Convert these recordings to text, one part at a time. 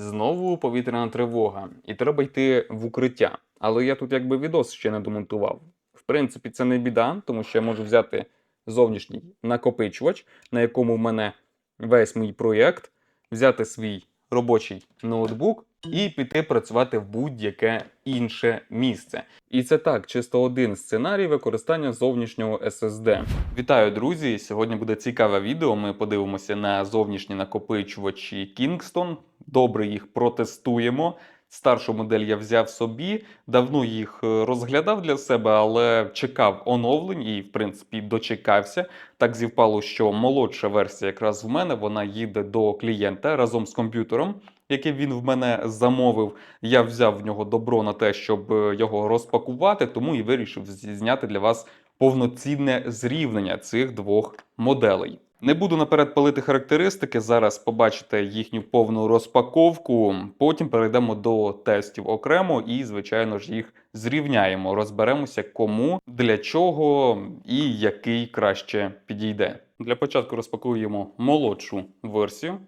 Знову повітряна тривога, і треба йти в укриття. Але я тут якби відос ще не домонтував. В принципі, це не біда, тому що я можу взяти зовнішній накопичувач, на якому в мене весь мій проєкт, взяти свій робочий ноутбук і піти працювати в будь-яке інше місце. І це так, чисто один сценарій використання зовнішнього SSD. Вітаю, друзі! Сьогодні буде цікаве відео. Ми подивимося на зовнішні накопичувачі Kingston. Добре їх протестуємо. Старшу модель я взяв собі, давно їх е, розглядав для себе, але чекав оновлень і, в принципі, дочекався. Так зівпало, що молодша версія якраз в мене вона їде до клієнта разом з комп'ютером, який він в мене замовив. Я взяв в нього добро на те, щоб е, його розпакувати, тому і вирішив зняти для вас повноцінне зрівняння цих двох моделей. Не буду наперед палити характеристики. Зараз побачите їхню повну розпаковку. Потім перейдемо до тестів окремо і, звичайно ж, їх зрівняємо. Розберемося, кому, для чого і який краще підійде. Для початку розпакуємо молодшу версію.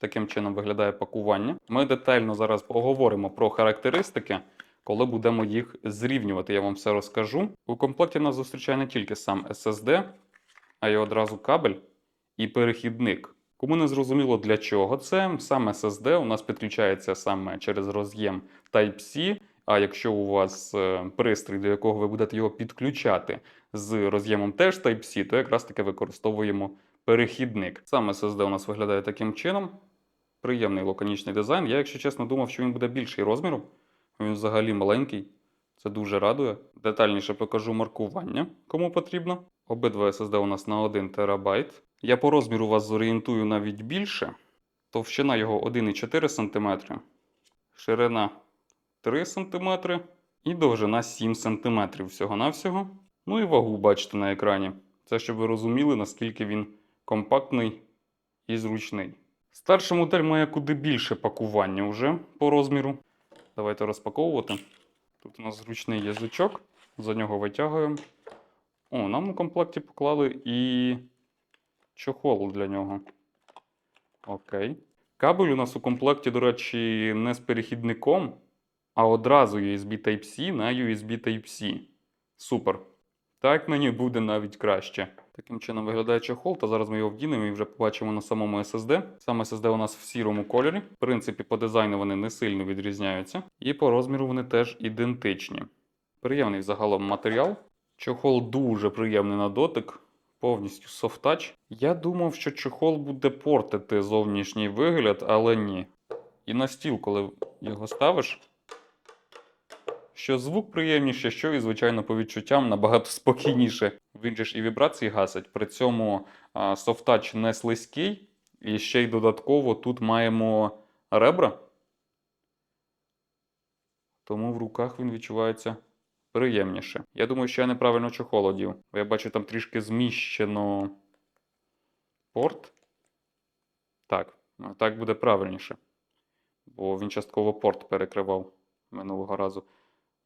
Таким чином виглядає пакування. Ми детально зараз поговоримо про характеристики. Коли будемо їх зрівнювати, я вам все розкажу. У комплекті нас зустрічає не тільки сам SSD, а й одразу кабель і перехідник. Кому не зрозуміло для чого це, сам SSD у нас підключається саме через роз'єм Type-C. А якщо у вас е, пристрій, до якого ви будете його підключати з роз'ємом теж Type-C, то якраз таки використовуємо перехідник. Сам SSD у нас виглядає таким чином. Приємний лаконічний дизайн. Я, якщо чесно, думав, що він буде більший розміром. Він взагалі маленький. Це дуже радує. Детальніше покажу маркування, кому потрібно. Обидва SSD у нас на 1 терабайт. Я по розміру вас зорієнтую навіть більше. Товщина його 1,4 см, ширина 3 см і довжина 7 см всього-навсього. Ну і вагу бачите на екрані. Це щоб ви розуміли, наскільки він компактний і зручний. Старша модель має куди більше пакування вже по розміру. Давайте розпаковувати. Тут у нас зручний язичок, за нього витягуємо. О, нам у комплекті поклали і чохол для нього. Окей. Кабель у нас у комплекті, до речі, не з перехідником, а одразу USB Type-C на USB Type-C. Супер. Так мені буде навіть краще. Таким чином виглядає чохол, та зараз ми його вдінемо і вже побачимо на самому SSD. Сам SSD у нас в сірому кольорі. В принципі, по дизайну вони не сильно відрізняються. І по розміру вони теж ідентичні. Приємний загалом матеріал. Чохол дуже приємний на дотик, повністю софтач. Я думав, що чохол буде портити зовнішній вигляд, але ні. І на стіл, коли його ставиш, що звук приємніше, що і, звичайно, по відчуттям набагато спокійніше. Він же ж і вібрації гасить. При цьому софтач не слизький, і ще й додатково тут маємо ребра. Тому в руках він відчувається приємніше. Я думаю, що я неправильно чохол одів. Бо я бачу, там трішки зміщено порт. Так, ну, так буде правильніше. Бо він частково порт перекривав минулого разу.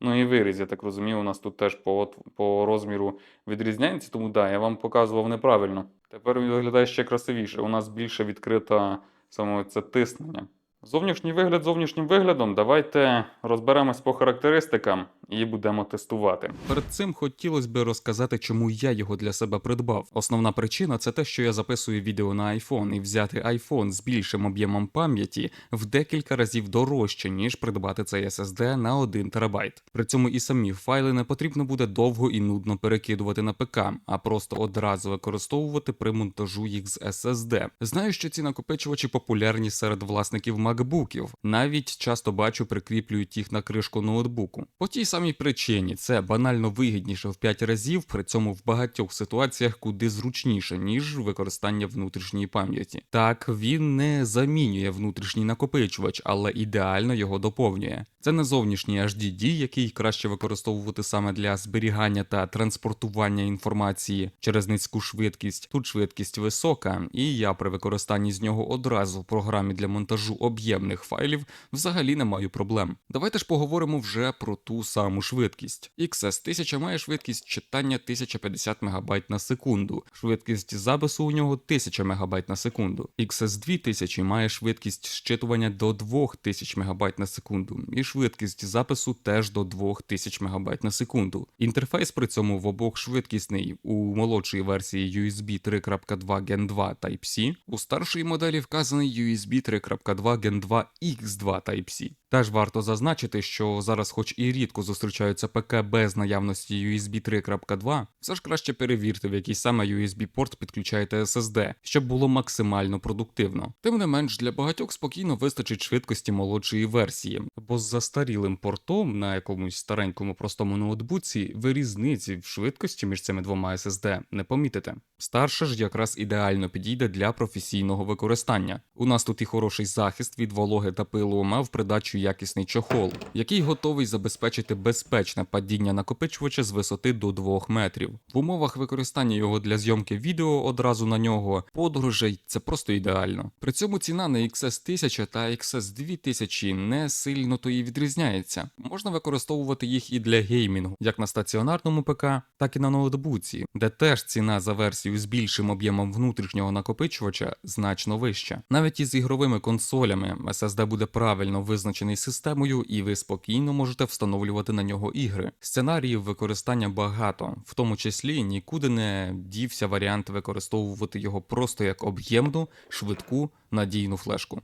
Ну і виріз, я так розумію, у нас тут теж по, по розміру відрізняється, тому да, я вам показував неправильно. Тепер він виглядає ще красивіше. У нас більше відкрита саме це тиснення. Зовнішній вигляд зовнішнім виглядом. Давайте розберемось по характеристикам і будемо тестувати. Перед цим хотілося б розказати, чому я його для себе придбав. Основна причина це те, що я записую відео на iPhone, і взяти iPhone з більшим об'ємом пам'яті в декілька разів дорожче, ніж придбати цей SSD на 1 терабайт. При цьому і самі файли не потрібно буде довго і нудно перекидувати на ПК, а просто одразу використовувати при монтажу їх з SSD. Знаю, що ці накопичувачі популярні серед власників макбуків. Навіть часто бачу, прикріплюють їх на кришку ноутбуку. По тій самій причині це банально вигідніше в 5 разів, при цьому в багатьох ситуаціях куди зручніше, ніж використання внутрішньої пам'яті. Так, він не замінює внутрішній накопичувач, але ідеально його доповнює. Це не зовнішній HDD, який краще використовувати саме для зберігання та транспортування інформації через низьку швидкість. Тут швидкість висока, і я при використанні з нього одразу в програмі для монтажу об'ємних файлів взагалі не маю проблем. Давайте ж поговоримо вже про ту саму швидкість. XS 1000 має швидкість читання 1050 МБ на секунду, швидкість запису у нього 1000 МБ на секунду. XS 2000 має швидкість щитування до 2000 МБ на секунду, і швидкість запису теж до 2000 МБ на секунду. Інтерфейс при цьому в обох швидкісний у молодшій версії USB 3.2 Gen 2 Type-C, у старшій моделі вказаний USB 3.2 Gen 2 X2 Type-C. Теж варто зазначити, що зараз, хоч і рідко зустрічаються ПК без наявності USB 3.2, все ж краще перевірте, в який саме USB-порт підключаєте SSD, щоб було максимально продуктивно. Тим не менш, для багатьох спокійно вистачить швидкості молодшої версії, бо з застарілим портом на якомусь старенькому простому ноутбуці ви різниці в швидкості між цими двома SSD не помітите. Старша ж якраз ідеально підійде для професійного використання. У нас тут і хороший захист від вологи та пилу мав придачу якісний чохол, який готовий забезпечити безпечне падіння накопичувача з висоти до 2 метрів. В умовах використання його для зйомки відео одразу на нього, подорожей це просто ідеально. При цьому ціна на XS 1000 та XS 2000 не сильно то і відрізняється. Можна використовувати їх і для геймінгу, як на стаціонарному ПК, так і на ноутбуці, де теж ціна за версію з більшим об'ємом внутрішнього накопичувача значно вища. Навіть із ігровими консолями SSD буде правильно визначений системою, і ви спокійно можете встановлювати на нього ігри. Сценаріїв використання багато, в тому числі нікуди не дівся варіант використовувати його просто як об'ємну, швидку, надійну флешку.